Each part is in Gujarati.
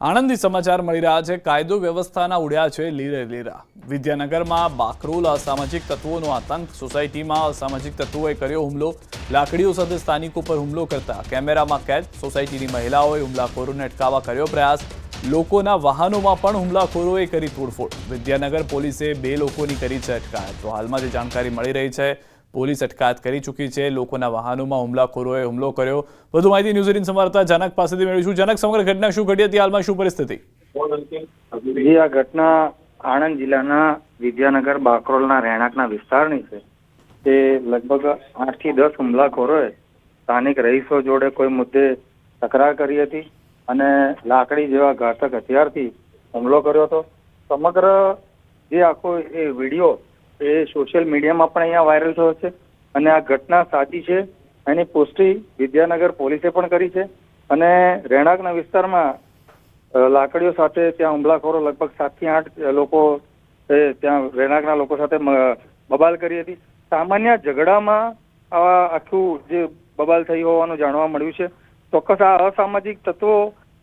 આણંદથી સમાચાર મળી રહ્યા છે. કાયદો વ્યવસ્થાના ઉડ્યા છે લીરે લીરા. વિદ્યાનગરમાં બાકરોલ અસામાજિક તત્વોનો આતંક. સોસાયટીમાં અસામાજિક તત્વોએ કર્યો હુમલો. લાકડીઓ સાથે સ્થાનિકો પર હુમલો કરતા કેમેરામાં કેદ. સોસાયટીની મહિલાઓએ હુમલાખોરોને અટકાવવા કર્યો પ્રયાસ. લોકોના વાહનોમાં પણ હુમલાખોરોએ કરી તોડફોડ. વિદ્યાનગર પોલીસે બે લોકોની કરી છે અટકાયત. તો હાલમાં જે જાણકારી મળી રહી છે પોલીસ અટકાયત કરી ચૂકી છે. લોકોના વાહનોમાં હુમલાખોરોએ હુમલો કર્યો. વધુ માહિતી ન્યૂઝ એટીન સંવાદદાતા જનક પાસેથી મેળવીશું. જનક, સમગ્ર ઘટના શું ઘટી હતી? હાલમાં શું પરિસ્થિતિ? આ ઘટના આણંદ જિલ્લાના વિદ્યાનગર બાકરોલના રહેણાંકના વિસ્તારની છે. તે લગભગ આઠથી દસ હુમલાખોરોએ સ્થાનિક રહીશો જોડે કોઈ મુદ્દે તકરાર કરી હતી અને લાકડી જેવા ઘાતક હથિયારથી હુમલો કર્યો હતો. સમગ્ર જે આખો એ વીડિયો એ સોશિયલ મીડિયામાં પણ અહીંયા વાયરલ થયો છે અને આ ઘટના સાચી છે. એની પુષ્ટિ વિદ્યાનગર પોલીસે પણ કરી છે અને રહેણાંકના વિસ્તારમાં લાકડીઓ સાથે ત્યાં હુમલાખોરો લગભગ સાતથી આઠ લોકો ત્યાં રહેણાંકના લોકો સાથે બબાલ કરી હતી. સામાન્ય ઝઘડામાં આવા આખું જે બબાલ થઈ હોવાનું જાણવા મળ્યું છે. ચોક્કસ આ અસામાજિક તત્વો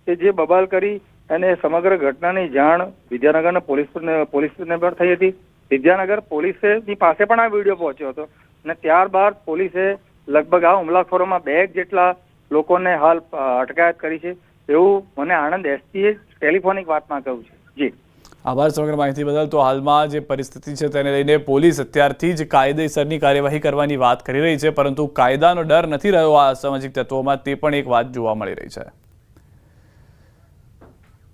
કે જે બબાલ કરી અને સમગ્ર ઘટનાની જાણ વિદ્યાનગરના પોલીસ પોલીસને પણ થઈ હતી. વિદ્યાનગર પોલીસની પાસે પણ આ વીડિયો પહોંચ્યો હતો. અને ત્યારબાદ પોલીસે લગભગ આ હુમલાખોરોમાં બે જેટલા લોકોને હાલ અટકાયત કરી છે. એવું મને આણંદ એસપીએ ટેલિફોનિક વાતમાં કહ્યું છે. જી. આભાર સમગ્ર માહિતી બદલ. તો હાલમાં જે પરિસ્થિતિ છે તેને લઈને પોલીસ અત્યારથી જ કાયદેસરની કાર્યવાહી કરવાની વાત કરી રહી છે, પરંતુ કાયદાનો ડર નથી રહ્યો આ અસામાજિક તત્વોમાં, તે પણ એક વાત જોવા મળી રહી છે.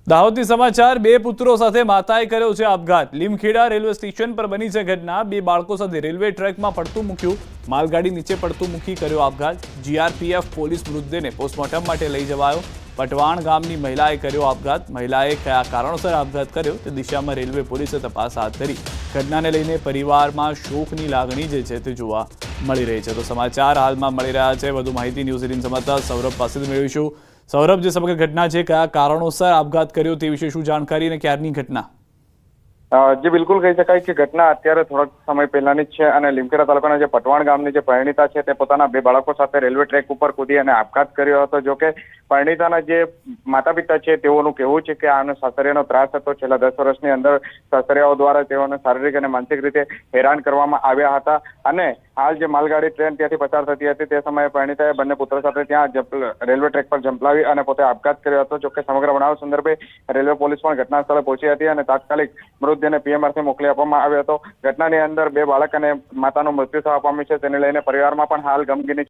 દાહોદથી સમાચાર, બે પુત્રો સાથે માતાએ કર્યો છે આપઘાત. લીમખેડા રેલવે સ્ટેશન પર બની છે ઘટના. બે બાળકો સાથે રેલવે ટ્રેકમાં પડતું મૂક્યું. માલગાડી નીચે પડતું મૂકી કર્યો આપઘાત. જીઆરપીએફ પોલીસ મૃતદેહને પોસ્ટમોર્ટમ માટે લઈ જવાયો. પટવાણ ગામની મહિલાએ કર્યો આપઘાત. મહિલાએ કયા કારણોસર આપઘાત કર્યો તે દિશામાં રેલવે પોલીસે તપાસ હાથ ધરી. ઘટનાને લઈને પરિવારમાં શોકની લાગણી જે છે તે જોવા મળી રહી છે. તો સમાચાર હાલમાં મળી રહ્યા છે. વધુ માહિતી ન્યૂઝ એટીન સમાચાર. સૌરભ પાસેથી મેળવીશું. સૌરભ, જે સમગ્ર ઘટના છે, કયા કારણોસર આપઘાત કર્યો તે વિશે શું જાણકારી અને ક્યારની ઘટના? જે, બિલકુલ કહી શકાય કે ઘટના અત્યારે થોડાક સમય પહેલાની જ છે અને લીમખેડા તાલુકાના જે પટવાણ ગામની જે પરિણીતા છે, તે પોતાના બે બાળકો સાથે રેલવે ટ્રેક ઉપર કૂદી અને આપઘાત કર્યો હતો. જો કે પરિણીતાના જે માતા પિતા છે, તેઓનું કહેવું છે કે આનો સાસરિયાનો ત્રાસ હતો. છેલ્લા દસ વર્ષની અંદર સાસરિયાઓ દ્વારા તેઓને શારીરિક અને માનસિક રીતે હેરાન કરવામાં આવ્યા હતા. અને હાલ જે માલગાડી ટ્રેન ત્યાંથી પસાર થતી હતી, તે સમયે પરિણીતાએ બંને પુત્ર સાથે ત્યાં રેલવે ટ્રેક પર ઝંપલાવી અને પોતે આપઘાત કર્યો હતો. જોકે સમગ્ર બનાવ સંદર્ભે રેલવે પોલીસ પણ ઘટના સ્થળે પહોંચી હતી અને તાત્કાલિક મૃતદેહને પીએમઆરથી મોકલી આપવામાં આવ્યો હતો. ઘટનાની અંદર બે બાળક અને માતાનું મૃત્યુ થવા પામ્યું છે. તેને લઈને પરિવારમાં પણ હાલ ગમગીની